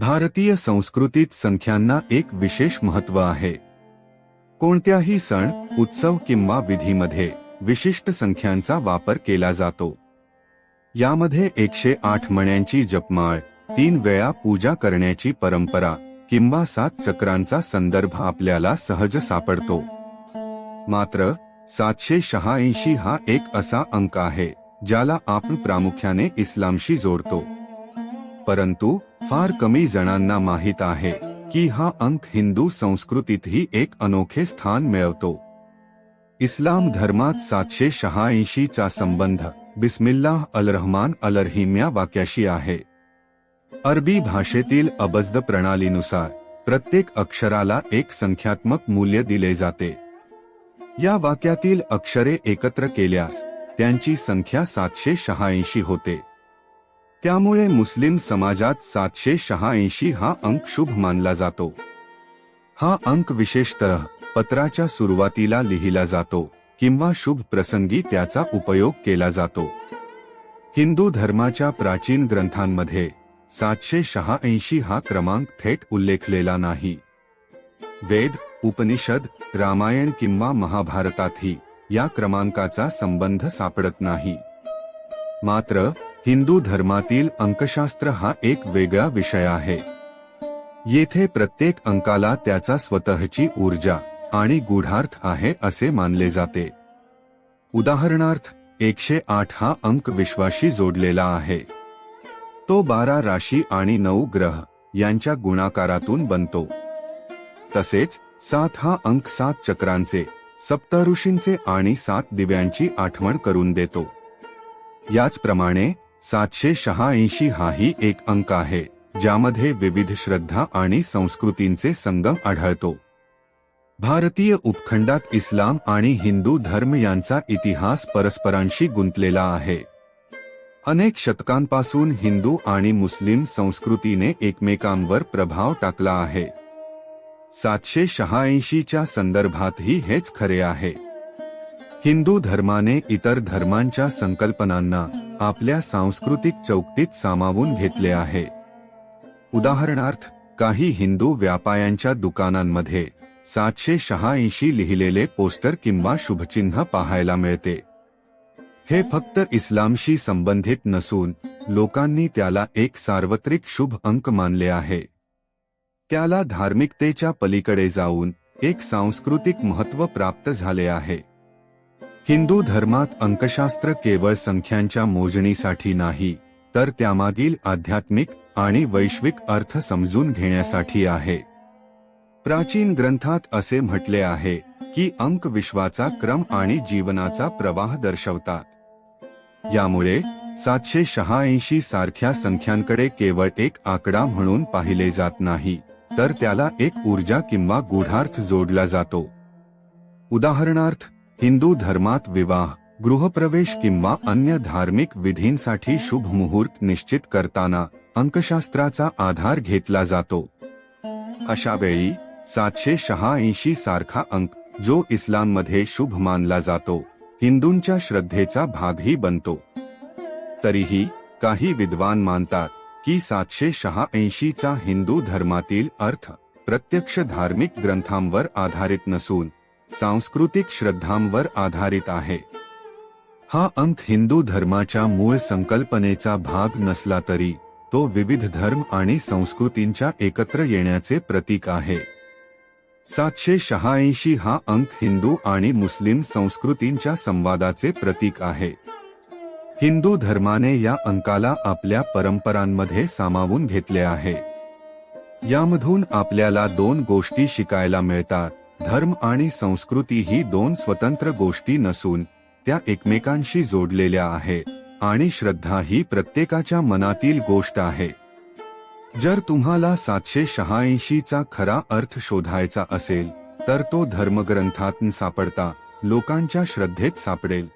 भारतीय संस्कृतीत संख्यांना एक विशेष महत्त्व आहे. कोणत्याही सण उत्सव किंवा विधीमध्ये विशिष्ट संख्यांचा वापर केला जातो. यामध्ये एकशे आठ मण्यांची जपमाळ तीन वेळा पूजा करण्याची परंपरा किंवा सात चक्रांचा संदर्भ आपल्याला सहज सापडतो. मात्र सातशे शहाऐंशी हा एक असा अंक आहे ज्याला आपण प्रामुख्याने इस्लामशी जोडतो. परंतु फार कमी जणांना माहीत आहे की हा अंक हिंदू संस्कृतीतही एक अनोखे स्थान मिळवतो. इस्लाम धर्मात सातशे शहाऐंशी चा संबंध बिस्मिल्लाह अल रहमान अल रहीम या वाक्याशी आहे. अरबी भाषेतील अबजद प्रणालीनुसार प्रत्येक अक्षराला एक संख्यात्मक मूल्य दिले जाते. या वाक्यातील अक्षरे एकत्र केल्यास त्यांची संख्या सातशे शहाऐंशी होते. त्यामुळे मुस्लिम समाजात सातशे शहाऐंशी हा अंक शुभ मानला जातो. हा अंक विशेषतः पत्राच्या सुरुवातीला लिहिला जातो किंवा शुभ प्रसंगी त्याचा उपयोग केला जातो. हिंदू धर्माच्या प्राचीन ग्रंथांमध्ये सातशे शहाऐंशी हा क्रमांक थेट उल्लेखलेला नाही. वेद उपनिषद रामायण किंवा महाभारतातही या क्रमांकाचा संबंध सापडत नाही. मात्र हिंदू धर्मातील अंकशास्त्र हा एक वेगळा विषय आहे. येथे प्रत्येक अंकाला त्याचा स्वतःची ऊर्जा आणि गूढार्थ आहे असे मानले जाते. उदाहरणार्थ एकशे आठ हा अंक विश्वाशी जोडलेला आहे. तो बारा राशी आणि नऊ ग्रह यांच्या गुणाकारातून बनतो. तसेच सात हा अंक सात चक्रांचे सप्तऋषींचे आणि सात दिव्यांची आठवण करून देतो. याचप्रमाणे सातशे शहाऐंशी हाही एक अंक आहे ज्यामध्ये विविध श्रद्धा आणि संस्कृतींचे संगम आढळतो. भारतीय उपखंडात इस्लाम आणि हिंदू धर्म यांचा इतिहास परस्परांशी गुंतलेला आहे. अनेक शतकांपासून हिंदू आणि मुस्लिम संस्कृतीने एकमेकांवर प्रभाव टाकला आहे. सातशे शहाऐंशीच्या संदर्भातही हेच खरे आहे. हिंदू धर्माने इतर धर्मांच्या संकल्पनांना आपल्या सांस्कृतिक चौकटीत सामावून घेतले आहे. उदाहरणार्थ काही हिंदू व्यापायांच्या दुकानांमध्ये सातशे शहाऐंशी लिहिलेले पोस्टर किंवा शुभचिन्ह पाहायला मिळते. हे फक्त इस्लामशी संबंधित नसून लोकांनी त्याला एक सार्वत्रिक शुभ अंक मानले आहे. त्याला धार्मिकतेच्या पलीकडे जाऊन एक सांस्कृतिक महत्त्व प्राप्त झाले आहे. हिंदू धर्मात अंकशास्त्र केवळ संख्यांच्या मोजणीसाठी नाही तर त्यामागील आध्यात्मिक आणि वैश्विक अर्थ समजून घेण्यासाठी आहे. प्राचीन ग्रंथात असे म्हटले आहे की अंक विश्वाचा क्रम आणि जीवनाचा प्रवाह दर्शवतात. यामुळे सातशे शहाऐंशी सारख्या संख्यांकडे केवळ एक आकडा म्हणून पाहिले जात नाही तर त्याला एक ऊर्जा किंवा गूढार्थ जोडला जातो. उदाहरणार्थ हिंदू धर्मात विवाह गृहप्रवेश किंवा अन्य धार्मिक विधींसाठी शुभ मुहूर्त निश्चित करताना अंकशास्त्राचा आधार घेतला जातो. अशा वेळी सातशे शहाऐंशी सारखा अंक जो इस्लाममध्ये शुभ मानला जातो हिंदूंच्या श्रद्धेचा भागही बनतो. तरीही काही विद्वान मानतात की सातशे शहाऐंशीचा हिंदू धर्मातील अर्थ प्रत्यक्ष धार्मिक ग्रंथांवर आधारित नसून सांस्कृतिक श्रद्धांवर आधारित आहे. हा अंक हिंदू धर्माच्या मूळ संकल्पनेचा भाग नसला तरी तो विविध धर्म आणि संस्कृतींच्या एकत्र येण्याचे प्रतीक आहे. सातशे शहाऐंशी हा अंक हिंदू आणि मुस्लिम संस्कृतींच्या संवादाचे प्रतीक आहे. हिंदू धर्माने या अंकाला आपल्या परंपरांमध्ये सामावून घेतले आहे. यामधून आपल्याला दोन गोष्टी शिकायला मिळतात. धर्म आणि संस्कृती ही दोन स्वतंत्र गोष्टी नसून त्या एकमेकांशी जोडलेल्या आहेत आणि श्रद्धा ही प्रत्येकाच्या मनातील गोष्ट आहे. जर तुम्हाला सातशे शहाऐंशीचा खरा अर्थ शोधायचा असेल तर तो धर्मग्रंथात सापडता लोकांच्या श्रद्धेत सापडेल.